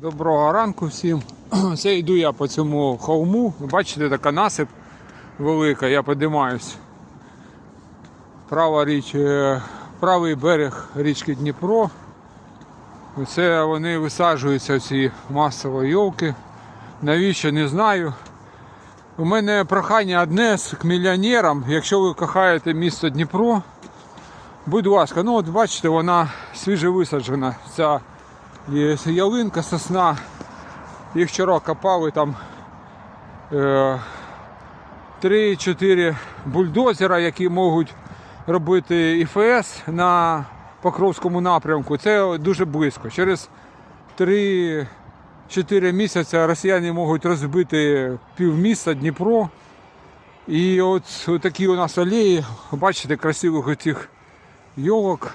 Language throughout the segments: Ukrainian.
Доброго ранку всім. Це йду я по цьому холму. Бачите, така насип велика, я підіймаюсь. Права річ, е, правий берег річки Дніпро. Це вони висаджуються ці масово йолки. Навіщо не знаю. У мене прохання одне з к мільйонерам, якщо ви кохаєте місто Дніпро, будь ласка, ну от бачите, вона свіже висаджена. Ця Ялинка, сосна. Їх вчора копали там е, 3-4 бульдозера, які можуть робити ІФС на Покровському напрямку. Це дуже близько. Через 3-4 місяці росіяни можуть розбити півміста Дніпро. І от такі у нас алеї, бачите, красивих цих йолок.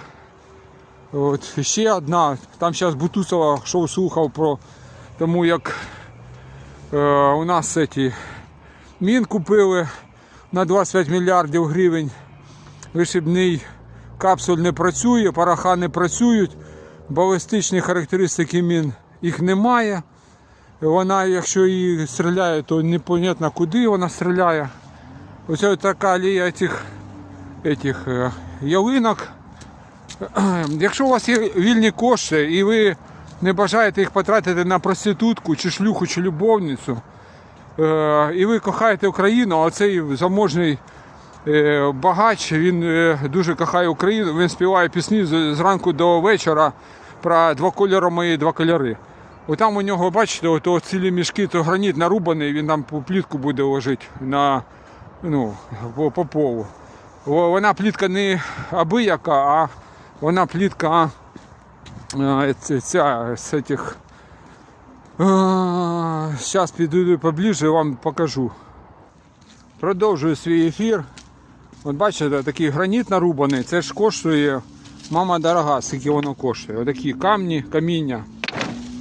От ще одна. Там зараз Бутусова шоу слухав про тому, як е, у нас ці мін купили на 25 мільярдів гривень. Вишибний капсуль не працює, пороха не працюють, балістичні характеристики мін їх немає. Вона, якщо її стріляє, то непонятно куди вона стріляє. Оце така алія цих, цих е, ялинок. Якщо у вас є вільні кошти і ви не бажаєте їх потратити на проститутку, чи шлюху, чи любовницю, е, і ви кохаєте Україну, а цей заможний е, багач, він е, дуже кохає Україну, він співає пісні зранку до вечора про два кольори мої два кольори. Отам у нього, бачите, ото цілі мішки, то граніт нарубаний, він там по плітку буде ложити на, ну, по, по полу. Вона плітка не абияка, а вона плітка ця, з цих. Зараз підійду поближче, вам покажу. Продовжую свій ефір. От бачите, такий граніт нарубаний, це ж коштує, мама дорога, скільки воно коштує. Отакі камні, каміння.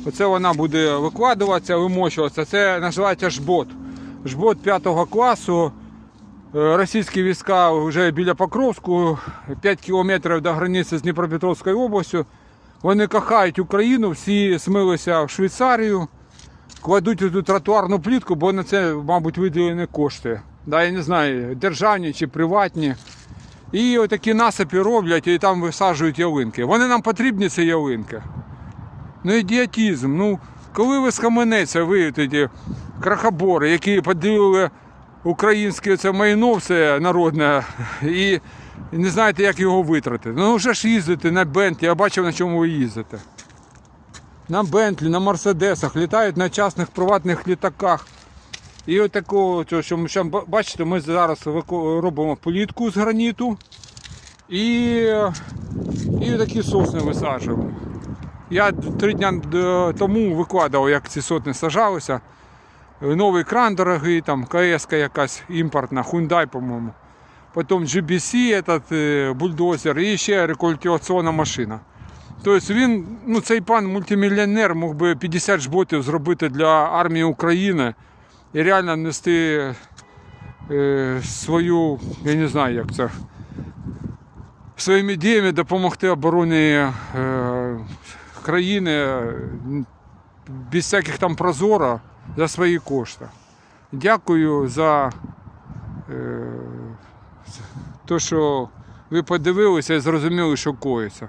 Оце вона буде викладуватися, вимощуватися. Це називається жбот. Жбот 5 класу. Е, Російські війська вже біля Покровську, 5 кілометрів до границі з Дніпропетровською областю. Вони кохають Україну, всі смилися в Швейцарію, кладуть тут тротуарну плітку, бо на це, мабуть, виділені кошти. Да, я не знаю, державні чи приватні. І отакі насипи роблять і там висаджують ялинки. Вони нам потрібні, ці ялинки. Ну, ідіотизм. Ну, коли ви схаменеться, ви тоді крахобори, які поділили українське це майно все народне і не знаєте, як його витратити. Ну вже ж їздите на Бентлі, я бачив, на чому ви їздите. На Бентлі, на Мерседесах, літають на частних приватних літаках. І от такого, що ми бачите, ми зараз робимо політку з граніту і, і такі сосни висаджуємо. Я три дні е, тому викладав, як ці сотни сажалися. Новий кран дорогий, там КС якась імпортна, Hyundai, по-моєму. Потім GBC, этот, е, бульдозер і ще рекультиваційна машина. Тобто він, ну цей пан мультимільйонер мог би 50 жботів зробити для армії України і реально нести е, свою, я не знаю як це, своїми діями допомогти обороні е, країни без всяких там прозора за свої кошти. Дякую за е, те, що ви подивилися і зрозуміли, що коїться.